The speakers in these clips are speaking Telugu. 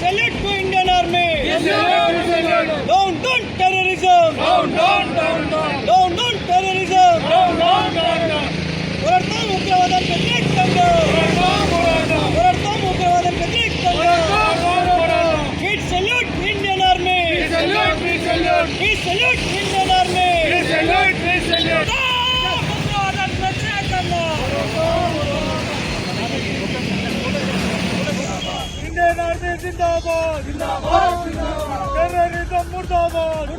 salute to Indian Army. Down, down terrorism. Down, down, down, down. Down, జిందాబాద్ టెర్రరిజం ముర్దాబాద్.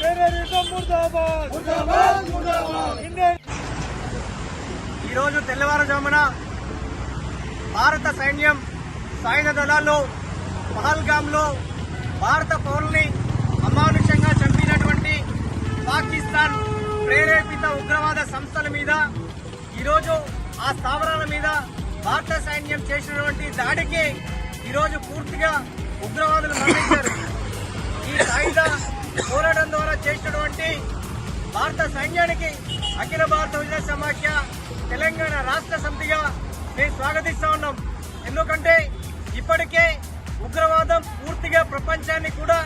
టెర్రరిజం ముర్దాబాద్. ఈరోజు తెల్లవారుజామున భారత సైన్యం సాయుధ దళాల్లో పహల్గామ్లో భారత పౌరుల్ని అమానుషంగా చంపినటువంటి పాకిస్తాన్ ప్రేరేపిత ఉగ్రవాద సంస్థల మీద ఈరోజు ఆ స్థావరాల మీద భారత సైన్యం చేసినటువంటి దాడికి ఈరోజు పూర్తిగా ఉగ్రవాదులు మరణించారు ఈ సాయుధ పోరాటం ద్వారా చేసినటువంటి భారత సైన్యానికి అఖిల భారత విజయ సమాఖ్య తెలంగాణ రాష్ట్ర సమితిగా మేము స్వాగతిస్తా ఉన్నాం. ఎందుకంటే ఇప్పటికే ఉగ్రవాదం పూర్తిగా ప్రపంచాన్ని కూడా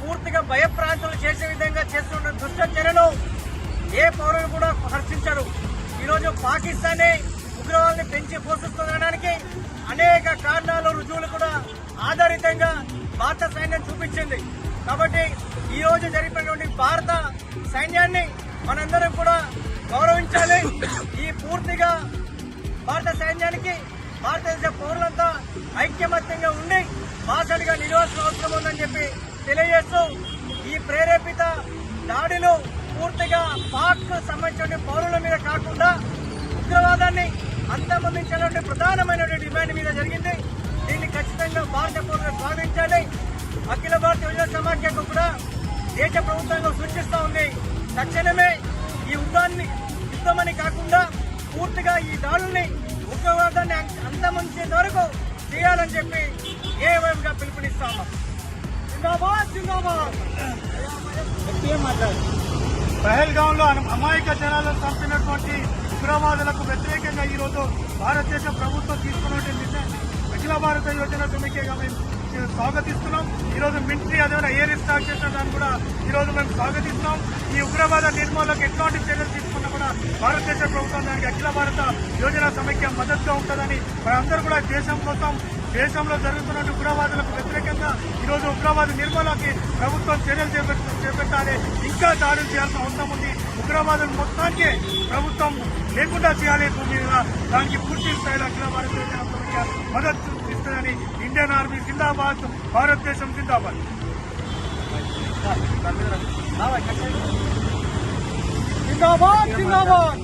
పూర్తిగా భయప్రాంతులు చేసే విధంగా చేస్తున్న దుష్ట చర్యలు ఏ పౌరులు కూడా హర్షించరు. ఈరోజు పాకిస్తానే అనేక కారణాలు రుజువులు కూడా ఆధారితంగా భారత సైన్యం చూపించింది. కాబట్టి ఈ రోజు జరిపినటువంటి భారత సైన్యాన్ని మనందరం కూడా గౌరవించాలి. ఈ పూర్తిగా భారత సైన్యానికి భారతదేశ పౌరులంతా ఐక్యమత్యంగా ఉండి బాసడిగా నిలవాల్సిన అవసరం ఉందని చెప్పి తెలియజేస్తూ ఈ ప్రేరేపిత దాడిలో పూర్తిగా పాక్ సంబంధించిన పౌరుల మీద కాకుండా అంతమొందించాలంటే ప్రధానమైనటువంటి డిమాండ్ మీద జరిగింది. దీన్ని ఖచ్చితంగా భారత పౌరులు స్వాగతించాలి అఖిల భారత యువజన సమాఖ్యకు కూడా దేశ ప్రభుత్వంగా సూచిస్తూ ఉంది. తక్షణమే ఈ యుద్ధాన్ని యుద్ధమని కాకుండా పూర్తిగా ఈ దాడుల్ని ఉగ్రవాదాన్ని అంతమొంచేంత వరకు చేయాలని చెప్పి ఏ పిలుపునిస్తాము పిలుపునిస్తా ఉన్నాం. జిందాబాద్ జిందాబాద్! పహల్గాం లో అమాయక జనాలను చంపినటువంటి ఉగ్రవాదులకు వ్యతిరేకంగా ఈరోజు భారతదేశ ప్రభుత్వం తీసుకున్నటువంటి నిర్ణయం. అఖిల భారత యోజన సమిఖ్యగా మేము స్వాగతిస్తున్నాం. ఈరోజు మిలిటరీ అదేమైనా ఎయిర్ స్టార్ట్ చేసిన దాన్ని కూడా ఈ రోజు మేము స్వాగతిస్తున్నాం. ఈ ఉగ్రవాద నిర్మూలనకు ఎట్లాంటి చర్యలు తీసుకున్నా కూడా భారతదేశ ప్రభుత్వం దానికి అఖిల భారత యోజన సమైక్య మద్దతుగా ఉంటుందని మనందరూ కూడా దేశం కోసం దేశంలో జరుగుతున్న ఉగ్రవాదులకు వ్యతిరేకంగా ఉగ్రవాద నిర్మూలనకి ప్రభుత్వం చర్యలు చేపట్టాలి. ఇంకా దాడులు చేయాల్సిన అవసరం ఉంది. ఉగ్రవాదం మొత్తానికి ప్రభుత్వం లేకుండా చేయాలి భూమి మీద. దానికి పూర్తి స్థాయిలో అఖిల భారత యోజన మద్దతు ఇస్తుందని ఇండియన్ ఆర్మీ జిందాబాద్ భారతదేశం జిందాబాద్. జిందాబాద్ జిందాబాద్!